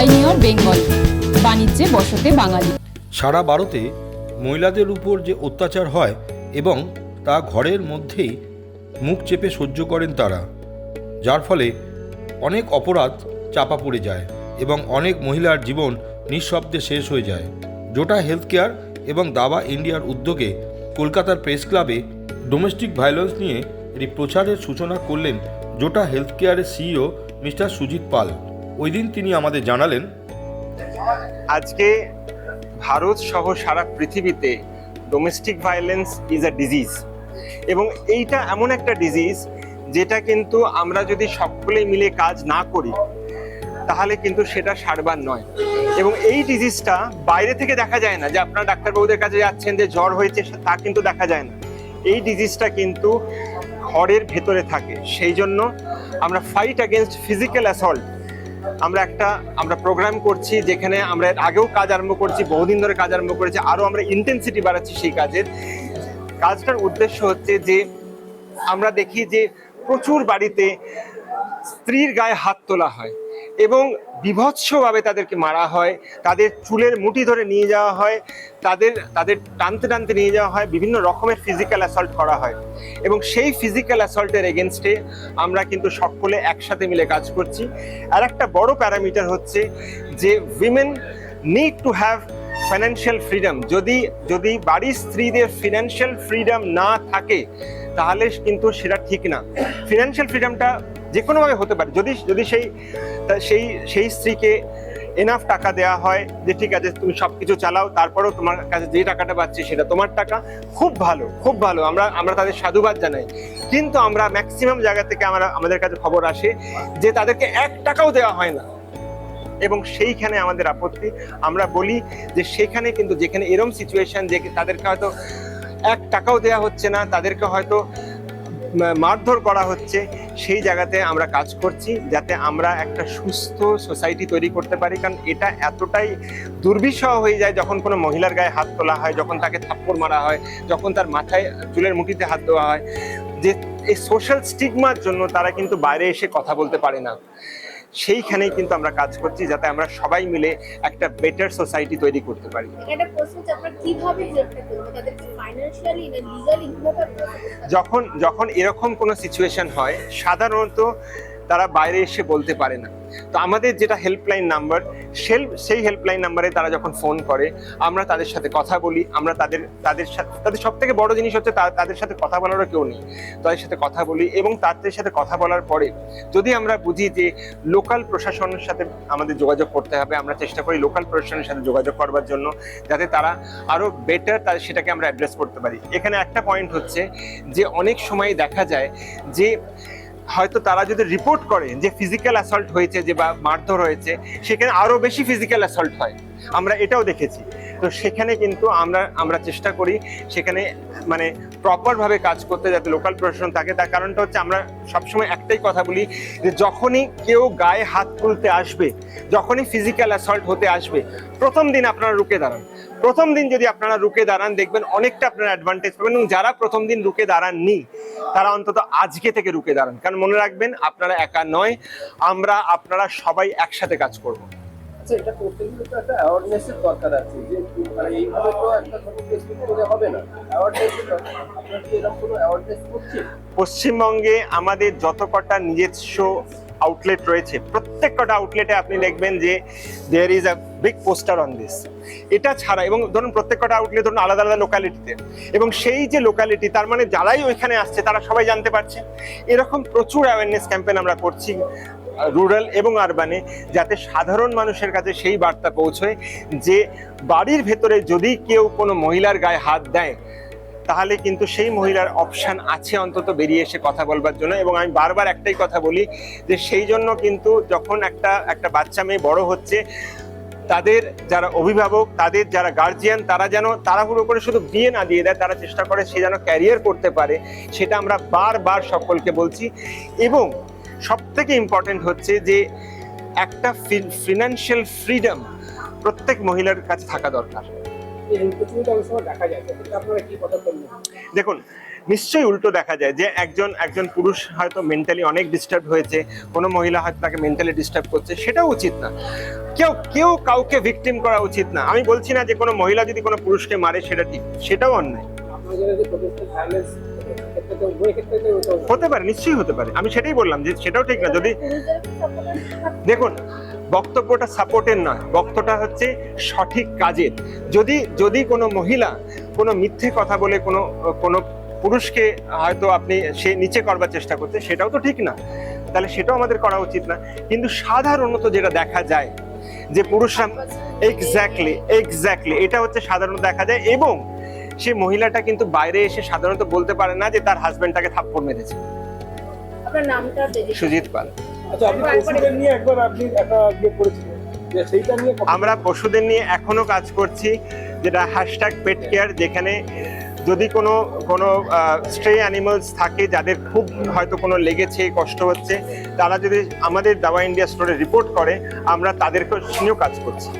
Pioneer Bengal, বাণিজ্যে বসতে বাঙালি। সারা ভারতে মহিলাদের উপর যে অত্যাচার হয় এবং তা ঘরের মধ্যেই মুখ চেপে সহ্য করেন তারা, যার ফলে অনেক অপরাধ চাপা পড়ে যায় এবং অনেক মহিলার জীবন নিঃশব্দে শেষ হয়ে যায়। জোটা হেলথ কেয়ার এবং দাবা ইন্ডিয়ার উদ্যোগে কলকাতার প্রেস ক্লাবে ডোমেস্টিক ভায়োলেন্স নিয়ে একটি প্রচারের সূচনা করলেন জোটা হেলথ কেয়ারের সিইও মিস্টার সুজিত পাল। ওই দিন তিনি আমাদের জানালেন। আজকে ভারত সহ সারা পৃথিবীতে domestic violence is a disease এবং এইটা এমন একটা ডিজিজ যেটা কিন্তু আমরা যদি সকলেই মিলে কাজ না করি, তাহলে কিন্তু সেটা সারবার নয়। এবং এই ডিজিজটা বাইরে থেকে দেখা যায় না। যে আপনার ডাক্তারবাবুদের কাছে যাচ্ছেন, যে জ্বর হয়েছে তা কিন্তু দেখা যায় না। এই ডিজিজটা কিন্তু ঘরের ভেতরে থাকে। সেই জন্য আমরা ফাইট অ্যাগেনস্ট ফিজিক্যাল অ্যাসল্ট আমরা একটা, আমরা প্রোগ্রাম করছি যেখানে আমরা আগেও কাজ আরম্ভ করছি, বহুদিন ধরে কাজ আরম্ভ করেছি, আরও আমরা ইন্টেন্সিটি বাড়াচ্ছি সেই কাজের। কাজটার উদ্দেশ্য হচ্ছে যে, আমরা দেখি যে প্রচুর বাড়িতে স্ত্রীর গায়ে হাত তোলা হয়। এবং বিভৎসভাবে তাদেরকে মারা হয়। তাদের চুলের মুঠি ধরে নিয়ে যাওয়া হয়। তাদের তাদের টানতে টানতে নিয়ে যাওয়া হয়। বিভিন্ন রকমের ফিজিক্যাল অ্যাসল্ট করা হয়। এবং সেই ফিজিক্যাল অ্যাসল্টের এগেনস্টে আমরা কিন্তু সকলে একসাথে মিলে কাজ করছি। আর একটা বড় প্যারামিটার হচ্ছে যে women need to have financial freedom যদি যদি বাড়ির স্ত্রীদের ফিনান্সিয়াল ফ্রিডম না থাকে, তাহলে কিন্তু সেটা ঠিক না। ফিনান্সিয়াল ফ্রিডমটা যে কোনোভাবে হতে পারে। যদি যদি সেই সেই সেই স্ত্রীকে এনাফ টাকা দেওয়া হয় যে ঠিক আছে, তুমি সব কিছু চালাও, তারপরেও তোমার কাছে যে টাকাটা পাচ্ছি সেটা তোমার টাকা, খুব ভালো খুব ভালো। আমরা আমরা তাদের সাধুবাদ জানাই। কিন্তু আমরা ম্যাক্সিমাম জায়গা থেকে আমরা, আমাদের কাছে খবর আসে যে তাদেরকে এক টাকাও দেওয়া হয় না। এবং সেইখানে আমাদের আপত্তি। আমরা বলি যে সেখানে কিন্তু যেখানে এরম সিচুয়েশন যে তাদেরকে হয়তো এক টাকাও দেওয়া হচ্ছে না, তাদেরকে হয়তো মারধর করা হচ্ছে, সেই জায়গাতে আমরা কাজ করছি যাতে আমরা একটা সুস্থ সোসাইটি তৈরি করতে পারি। কারণ এটা এতটাই দুর্বিষহ হয়ে যায় যখন কোনো মহিলার গায়ে হাত তোলা হয়, যখন তাকে থাপ্পড় মারা হয়, যখন তার মাথায় চুলের মুঠিতে হাত দেওয়া হয়, যে এই সোশ্যাল স্টিগমার জন্য তারা কিন্তু বাইরে এসে কথা বলতে পারে না। সেইখানেই কিন্তু আমরা কাজ করছি যাতে আমরা সবাই মিলে একটা বেটার সোসাইটি তৈরি করতে পারি। যখন যখন এরকম কোনো সিচুয়েশন হয় সাধারণত তারা বাইরে এসে বলতে পারে না। তো আমাদের যেটা হেল্পলাইন নাম্বার সেল সেই হেল্পলাইন নাম্বারে তারা যখন ফোন করে, আমরা তাদের সাথে কথা বলি, আমরা তাদের তাদের সাথে, তাদের সব থেকে বড় জিনিস হচ্ছে তাদের সাথে কথা বলারও কেউ নেই। তাদের সাথে কথা বলি এবং তাদের সাথে কথা বলার পরে যদি আমরা বুঝি যে লোকাল প্রশাসনের সাথে আমাদের যোগাযোগ করতে হবে, আমরা চেষ্টা করি লোকাল প্রশাসনের সাথে যোগাযোগ করবার জন্য, যাতে তারা আরও বেটার তাদের সেটাকে আমরা অ্যাড্রেস করতে পারি। এখানে একটা পয়েন্ট হচ্ছে যে অনেক সময় দেখা যায় যে হয়তো তারা যদি রিপোর্ট করেন যে ফিজিক্যাল অ্যাসল্ট হয়েছে যে বা মারধর হয়েছে, সেখানে আরও বেশি ফিজিক্যাল অ্যাসল্ট হয়। আমরা এটাও দেখেছি। তো সেখানে কিন্তু আমরা আমরা চেষ্টা করি সেখানে মানে প্রপারভাবে কাজ করতে যাতে লোকাল প্রশাসন থাকে। তার কারণটা হচ্ছে আমরা সবসময় একটাই কথা বলি যে যখনই কেউ গায়ে হাত তুলতে আসবে, যখনই ফিজিক্যাল অ্যাসল্ট হতে আসবে, প্রথম দিন আপনারা রুকে দাঁড়ান। প্রথম দিন যদি আপনারা রুকে দাঁড়ান, দেখবেন অনেকটা আপনারা অ্যাডভান্টেজ পাবেন এবং যারা প্রথম দিন রুকে দাঁড়াননি, তারা অন্তত আজকে থেকে রুকে দাঁড়ান। কারণ মনে রাখবেন, আপনারা একা নয়, আমরা, আপনারা সবাই একসাথে কাজ করব। আচ্ছা এটা করতে গেলে তো একটা অ্যাওয়ারনেসের দরকার আছে যে মানে এইভাবে তো একটা করে হবে না। অ্যাওয়ারনেস আপনার কি এরকম কোনো অ্যাওয়ারনেস করছে পশ্চিমবঙ্গে আমাদের যত কটা নিজস্ব আউটলেট রয়েছে, প্রত্যেক কটা আউটলেটে আপনি দেখবেন যে there is a big poster on this এটা ছাড়া, এবং ধরুন প্রত্যেক কটা আউটলেট ধরুন আলাদা আলাদা লোকালিটিতে এবং সেই যে লোকালিটি তার মানে যারাই ওইখানে আসছে, তারা সবাই জানতে পারছে। এরকম প্রচুর অ্যাওয়ারনেস ক্যাম্পেন আমরা করছি। রুরাল এবং আরবানে যাতে সাধারণ মানুষের কাছে সেই বার্তা পৌঁছয় যে বাড়ির ভেতরে যদি কেউ কোনো মহিলার গায়ে হাত দেয়, তাহলে কিন্তু সেই মহিলার অপশান আছে অন্তত বেরিয়ে এসে কথা বলবার জন্য। এবং আমি বারবার একটাই কথা বলি যে সেই জন্য কিন্তু যখন একটা একটা বাচ্চা মেয়ে বড় হচ্ছে, তাদের যারা অভিভাবক, তাদের যারা গার্জিয়ান তারা যেন তাড়াহুড়ো করে শুধু বিয়ে না দিয়ে দেয়, তারা চেষ্টা করে সে যেন ক্যারিয়ার করতে পারে, সেটা আমরা বারবার সকলকে বলছি। এবং সব থেকে ইম্পর্টেন্ট হচ্ছে যে একটা ফিনান্সিয়াল ফ্রিডম প্রত্যেক মহিলার কাছে থাকা দরকার। দেখুন, নিশ্চয়ই উল্টো দেখা যায় যে একজন একজন পুরুষ হয়তো মেন্টালি অনেক ডিস্টার্ব হয়েছে, কোনো মহিলা হয়তো তাকে মেন্টালি ডিস্টার্ব করছে, সেটাও উচিত না। কেউ কেউ কাউকে ভিকটিম করা উচিত না। আমি বলছি না যে কোনো মহিলা যদি কোনো পুরুষকে মারে, সেটা ঠিক, সেটাও অন্যায়। হতে পারে, নিশ্চয়ই হতে পারে। আমি সেটাই বললাম যে সেটাও ঠিক না, যদি দেখুন, বক্তব্যটা সাপোর্টের নয় বক্তটা হচ্ছে সঠিক কাজের। যদি যদি কোনো মহিলা কোনো মিথ্যে কথা বলে কোনো কোনো পুরুষকে হয়তো আপনি সে নিচে করবার চেষ্টা করছে, সেটাও তো ঠিক না। তাহলে সেটাও আমাদের করা উচিত না। কিন্তু সাধারণত যেটা দেখা যায়, যে পুরুষরা এক্স্যাক্টলি এক্স্যাক্টলি এটা হচ্ছে সাধারণত দেখা যায় এবং সে মহিলাটা কিন্তু বাইরে এসে সাধারণত বলতে পারে না যে তার হাজবেন্ডটাকে থাপ্পড় মেরেছে। আপনার নামটা সুজিত পাল। আচ্ছা আপনি পশুদের নিয়ে একবার আপনি একটা ইয়ে করেছিলেন যে সেইটা নিয়ে কত- আমরা পশুদের নিয়ে এখনও কাজ করছি যেটা হ্যাশট্যাগ পেট কেয়ার যেখানে যদি কোনো কোনো স্ট্রে অ্যানিমালস থাকে যাদের খুব হয়তো কোনো লেগেছে কষ্ট হচ্ছে তারা যদি আমাদের দাবা ইন্ডিয়া স্টোরে রিপোর্ট করে আমরা তাদেরকে নিয়েও কাজ করছি।